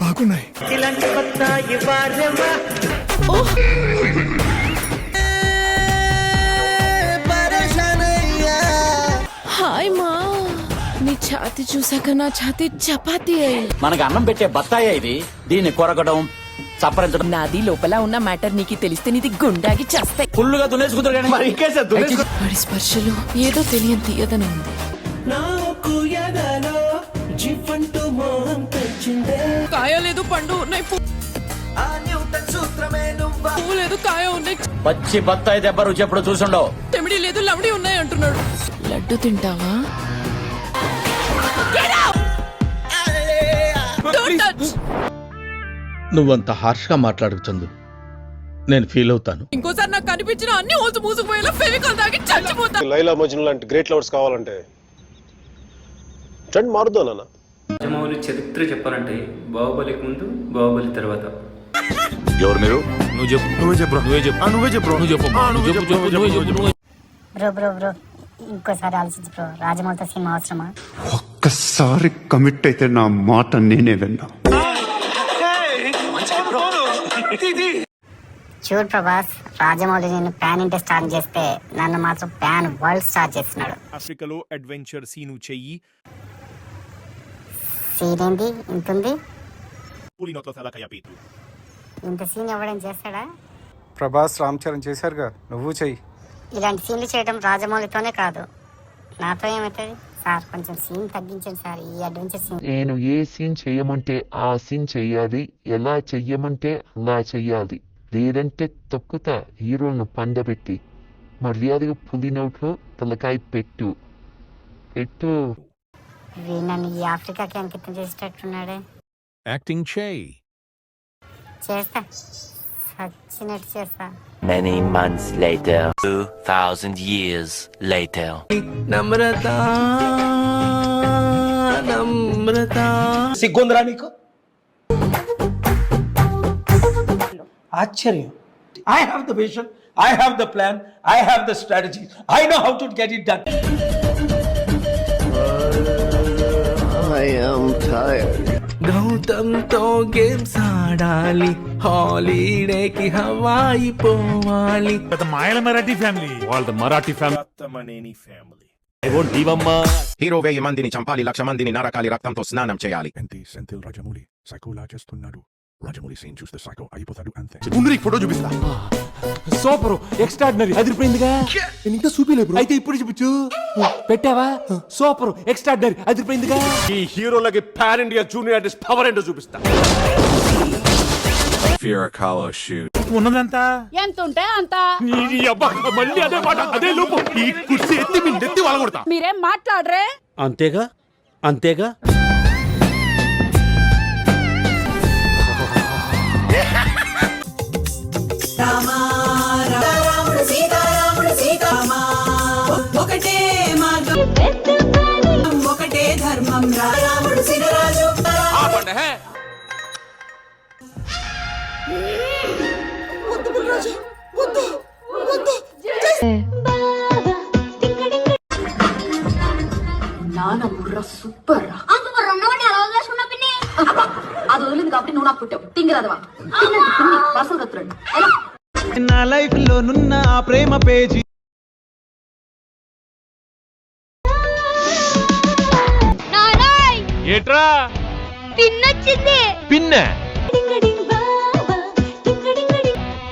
బాగున్నాయి. హాయ్ మా. నీ ఛాతి చూసాక నా ఛాతి చపాతీ అయింది. మనకి అన్నం పెట్టే బత్తాయి ఇది. దీన్ని కొరకడం చప్పరించడం. నాది లోపల ఉన్న మ్యాటర్ నీకు తెలిస్తే నీది గుండాగి చేస్తాయి. ఫుల్లుగా దునేసుకుంటారు కానీ మరి ఇంకేసే దునేసుకో వాడి స్పర్శలో ఏదో తెలియని తీయదన ఉంది. కాయ లేదు పండు లేదు కాయ ఉన్నాయి. పచ్చి బత్తాయి దెబ్బ రుచి ఎప్పుడు చూసుండవు. తెమిడి లేదు లవడి ఉన్నాయి అంటున్నాడు. లడ్డు తింటావా! నువ్వంత హార్ష్గా మాట్లాడకు చందు. నేను ఫీల్ అవుతాను. ఇంకోసారి నాకు కనిపించిన అన్ని హోల్స్ మూసుకుపోయేలా ఫెవికాల్ తాగి చచ్చిపోతా. లైలా మజ్ను లాంటి గ్రేట్ లవర్స్ కావాలంటే ట్రెండ్ మారుద్దాం నాన్న. రాజమౌళి చరిత్ర చెప్పాలంటే బాహుబలికి ముందు బాహుబలి తర్వాత. ఎవరు మీరు? నువ్వు చెప్పు. నువ్వే చెప్పు నువ్వే చెప్పు. నువ్వే చెప్పు నువ్వు చెప్పు. నువ్వు చెప్పు చెప్పు నువ్వే చెప్పు. Bro bro bro. ఇంకోసారి ఆలోచించు బ్రో. రాజమౌళితో సినిమా అవసరమా? ఒక్కసారి కమిట్ అయితే నా మాట నేనే విన్నా. చూడు ప్రభాస్ రాజమౌళి నేను ప్యాన్ ఇంటే స్టార్ట్ చేస్తే నన్ను మాత్రం ప్యాన్ వరల్డ్ స్టార్ట్ చేస్తున్నాడు. ఆఫ్రికాలో అడ్వెంచర్ సీను చెయ్యి. సీన్ ఏంది ఇంతుంది. ఇంత సీన్ ఎవడైనా చేస్తాడా? ప్రభాస్ రామ్ చరణ్ చేశారుగా నువ్వు చెయ్యి. ఇలాంటి సీన్లు చేయడం రాజమౌళితోనే కాదు. నాతో ఏమవుతుంది సార్ కొంచెం సీన్ తగ్గించండి సార్ ఈ అడ్వెంచర్ సీన్. నేను ఏ సీన్ చెయ్యమంటే ఆ సీన్ చెయ్యాలి ఎలా చెయ్యమంటే అలా చెయ్యాలి. లేదంటే తొక్కుతా హీరోలను పండబెట్టి మర్యాదగా పులి నోట్లో తలకాయ పెట్టు. పెట్టు. వీడు నన్ను ఈ ఆఫ్రికాకి అంకితం చేసేటట్టున్నాడే? యాక్టింగ్ చేయి చేస్తా. సచ్చినట్టు చేస్తా. Many months later, two thousand years later. నమ్రత నమ్రత. సిగ్గుందిరా నీకు? ఆశ్చర్యం. I have the vision I have the plan I have the strategy I know how to get it done గౌతమ్తో games ఆడాలి. హాలిడేకి హవాయి పోవాలి. మాయల మరాఠీ ఫ్యామిలీ. వాళ్ళ మరాఠీ ఫ్యామిలీ. ఫ్యామిలీ. హీరో వెయ్యి మందిని చంపాలి లక్ష మందిని నరకాలి రక్తంతో స్నానం చేయాలి. ఏంటి సెంథిల్ రాజమౌళి సైకోలా చేస్తున్నాడు రాజమౌళి సీన్ చూస్తే సైకో అయిపోతాడు అంతే ముందు నీకు ఫోటో చూపిస్తా. సూపర్ ఎక్స్ట్రాడినరీ అదిరిపోయిందిగా ఇంకా చూపిలే అయితే ఇప్పుడు చూపించు పెట్టావా సూపర్ ఎక్స్ట్రాడినరీ అదిరిపోయిందిగా ఈ హీరోలకి pan India junior artist power ఏంటో చూపిస్తా ఉన్నదంతా? ఎంత ఉంటే అంత మళ్ళీ అదే మాట అదే లోపు. ఈ కుర్చీ ఎత్తి మీ నెత్తి వాళ్ళగొడతా మీరేం మాట్లాడరే? అంతేగా? అంతేగా? ధర్మం రాముడు సినరాజు అది వదిలింది కాబట్టి నువ్వు నాకు పుట్టావు. తింగిరాదవా పర్సలు కత్తురండి నా లైఫ్లో నున్న ఆ ప్రేమ పేజీ ఏట్రా? పిన్నొచ్చింది. పిన్న?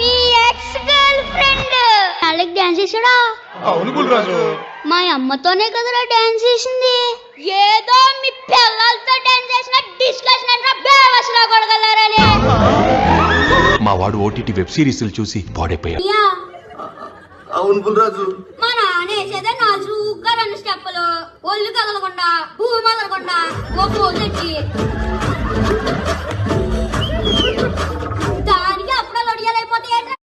నీ ఎక్స్ గర్ల్ ఫ్రెండ్ నాలుగు డాన్స్ చేసాడా అవును బుల్రాజు. మా అమ్మతోనే కదరా డాన్స్ చేసింది. ఏదో మీ పిల్లలతో డాన్స్ చేసిన డిస్కషన్ అంటే కొడగలరని మా వాడు ఓటీటీ వెబ్ సిరీస్లు చూసి పాడైపోయాడు. అవును బుల్రాజు. మా రాజు కరెంట్ స్టెప్పులు ఒళ్ళు కదలకుండా భూమి కదలకుండా ఒక రోజు